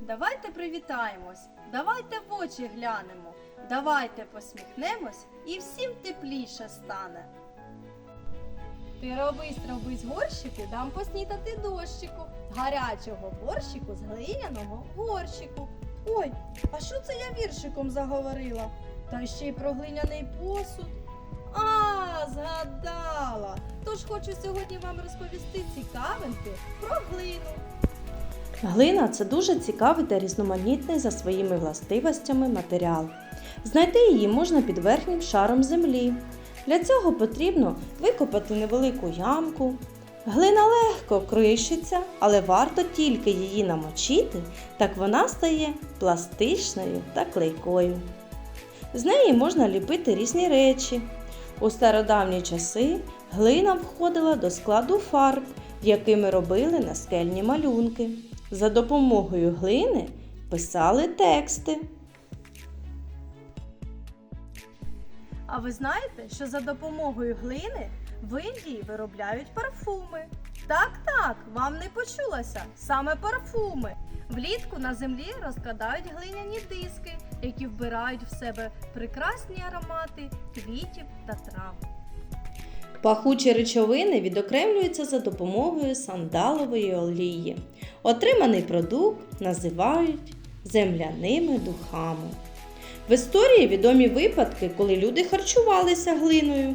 Давайте привітаємось, давайте в очі глянемо, давайте посміхнемось і всім тепліше стане. Ти робись, робись горщики, дам поснідати дощику, гарячого борщику з глиняного горщику. Ой, а що це я віршиком заговорила? Та ще й про глиняний посуд. А, згадала. Тож хочу сьогодні вам розповісти цікавинки про глину. Глина це дуже цікавий та різноманітний за своїми властивостями матеріал. Знайти її можна під верхнім шаром землі. Для цього потрібно викопати невелику ямку. Глина легко кришиться, але варто тільки її намочити, так вона стає пластичною та клейкою. З неї можна ліпити різні речі. У стародавні часи глина входила до складу фарб, якими робили наскельні малюнки. За допомогою глини писали тексти. А ви знаєте, що за допомогою глини в Індії виробляють парфуми? Так, так, вам не почулося, саме парфуми. Влітку на землі розкладають глиняні диски, які вбирають в себе прекрасні аромати квітів та трав. Пахучі речовини відокремлюються за допомогою сандалової олії. Отриманий продукт називають земляними духами. В історії відомі випадки, коли люди харчувалися глиною.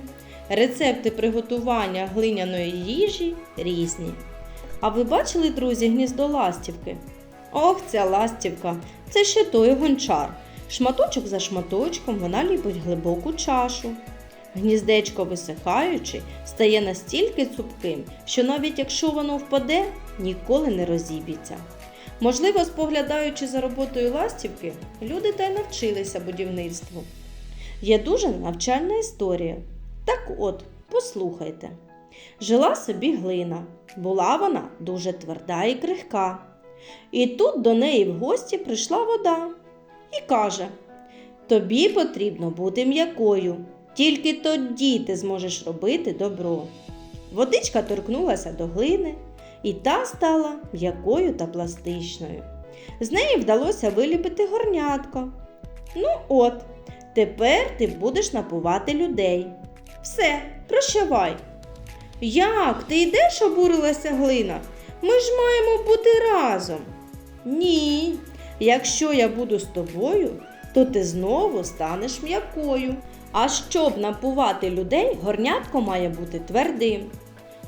Рецепти приготування глиняної їжі різні. А ви бачили, друзі, гніздо ластівки? Ох, ця ластівка! Це ще той гончар. Шматочок за шматочком вона ліпить глибоку чашу. Гніздечко висихаючи, стає настільки цупким, що навіть якщо воно впаде, ніколи не розіб'ється. Можливо, споглядаючи за роботою ластівки, люди та й навчилися будівництву. Є дуже навчальна історія. Так от, послухайте. Жила собі глина. Була вона дуже тверда і крихка. І тут до неї в гості прийшла вода і каже: Тобі потрібно бути м'якою, тільки тоді ти зможеш робити добро. Водичка торкнулася до глини, і та стала м'якою та пластичною. З неї вдалося виліпити горнятко. Ну от, тепер ти будеш напувати людей. Все, прощавай. Як ти йдеш, обурилася глина? Ми ж маємо бути разом. Ні, якщо я буду з тобою, то ти знову станеш м'якою. А щоб напувати людей, горнятко має бути твердим.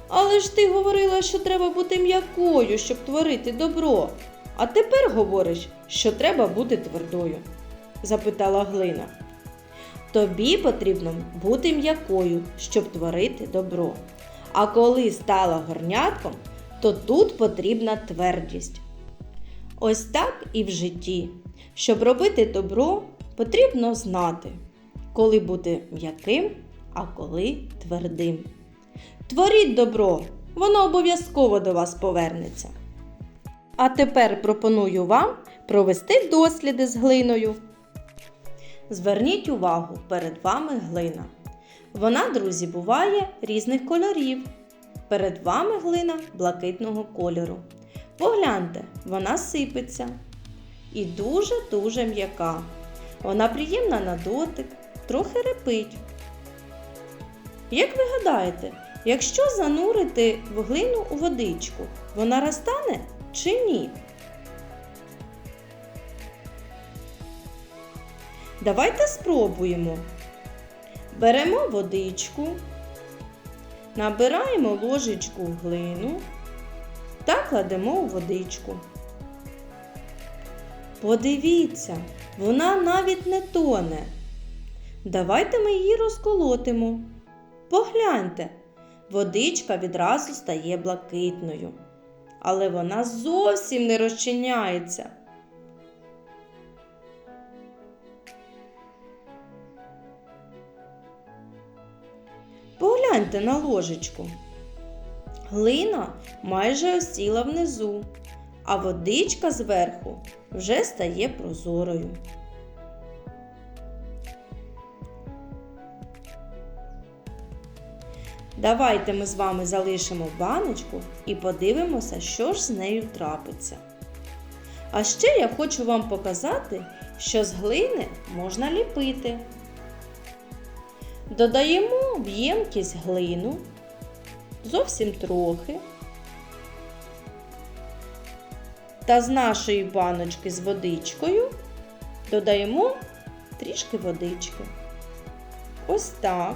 Але ж ти говорила, що треба бути м'якою, щоб творити добро. А тепер говориш, що треба бути твердою, запитала глина. Тобі потрібно бути м'якою, щоб творити добро. А коли стала горнятком, то тут потрібна твердість. Ось так і в житті. Щоб робити добро, потрібно знати, коли бути м'яким, а коли твердим. Творіть добро, воно обов'язково до вас повернеться. А тепер пропоную вам провести досліди з глиною. Зверніть увагу, перед вами глина. Вона, друзі, буває різних кольорів. Перед вами глина блакитного кольору. Погляньте, вона сипеться і дуже-дуже м'яка. Вона приємна на дотик, трохи репить. Як ви гадаєте, якщо занурити в глину у водичку, вона розтане чи ні? Давайте спробуємо. Беремо водичку, набираємо ложечку глину та кладемо у водичку. Подивіться, вона навіть не тоне. Давайте ми її розколотимо. Погляньте, водичка відразу стає блакитною, але вона зовсім не розчиняється. Погляньте на ложечку. Глина майже осіла внизу, а водичка зверху вже стає прозорою. Давайте ми з вами залишимо баночку і подивимося, що ж з нею трапиться. А ще я хочу вам показати, що з глини можна ліпити. Додаємо в ємкість глину зовсім трохи. Та з нашої баночки з водичкою додаємо трішки водички. Ось так.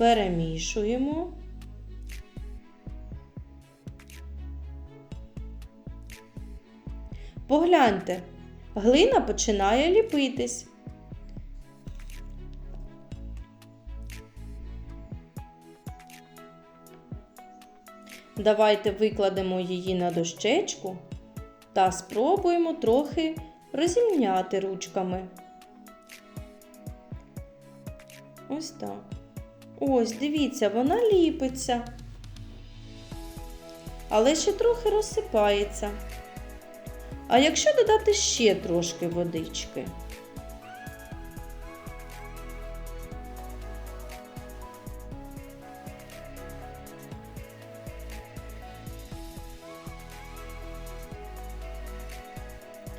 Перемішуємо. Погляньте, глина починає ліпитись. Давайте викладемо її на дощечку та спробуємо трохи розімняти ручками. Ось так. Ось, дивіться, вона ліпиться. Але ще трохи розсипається. А якщо додати ще трошки водички?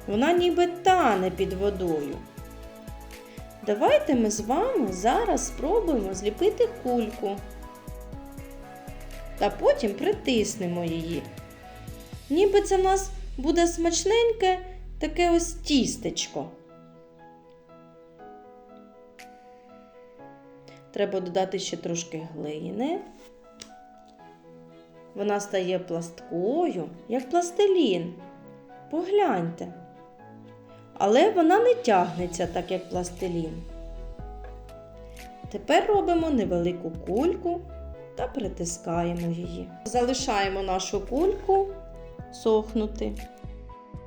Вона ніби тане під водою. Давайте ми з вами зараз спробуємо зліпити кульку. Та потім притиснемо її. Ніби це в нас буде смачненьке таке ось тістечко. Треба додати ще трошки глини. Вона стає пласткою, як пластилін. Погляньте. Але вона не тягнеться так, як пластилін. Тепер робимо невелику кульку та притискаємо її. Залишаємо нашу кульку сохнути.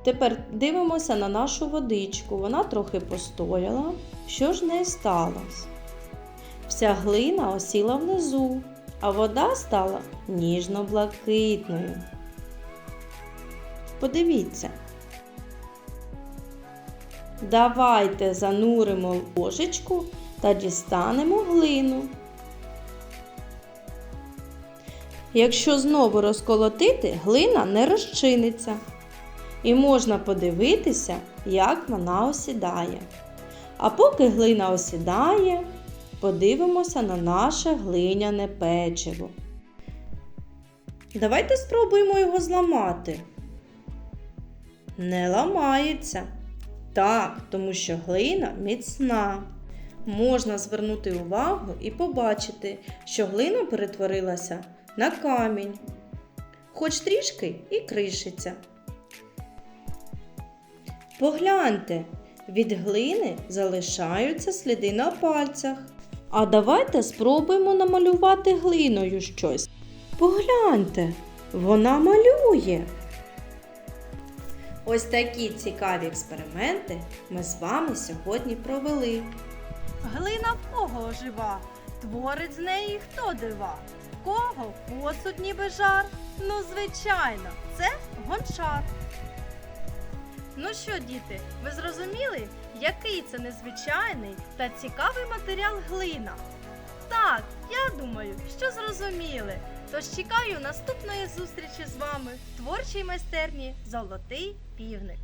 Тепер дивимося на нашу водичку. Вона трохи постояла. Що ж не сталося? Вся глина осіла внизу, а вода стала ніжно-блакитною. Подивіться. Давайте зануримо ложечку та дістанемо глину. Якщо знову розколотити, глина не розчиниться. І можна подивитися, як вона осідає. А поки глина осідає, подивимося на наше глиняне печиво. Давайте спробуємо його зламати. Не ламається. Так, тому що глина міцна. Можна звернути увагу і побачити, що глина перетворилася на камінь, хоч трішки і кришиться. Погляньте, від глини залишаються сліди на пальцях. А давайте спробуємо намалювати глиною щось. Погляньте, вона малює. Ось такі цікаві експерименти ми з вами сьогодні провели. Глина в кого ожива, творить з неї хто дива. В Кого посуд ніби жар? Ну, звичайно, це гончар. Ну що, діти, ви зрозуміли, який це незвичайний та цікавий матеріал глина? Так, я думаю, що зрозуміли. Тож чекаю наступної зустрічі з вами в творчій майстерні Золотий півник.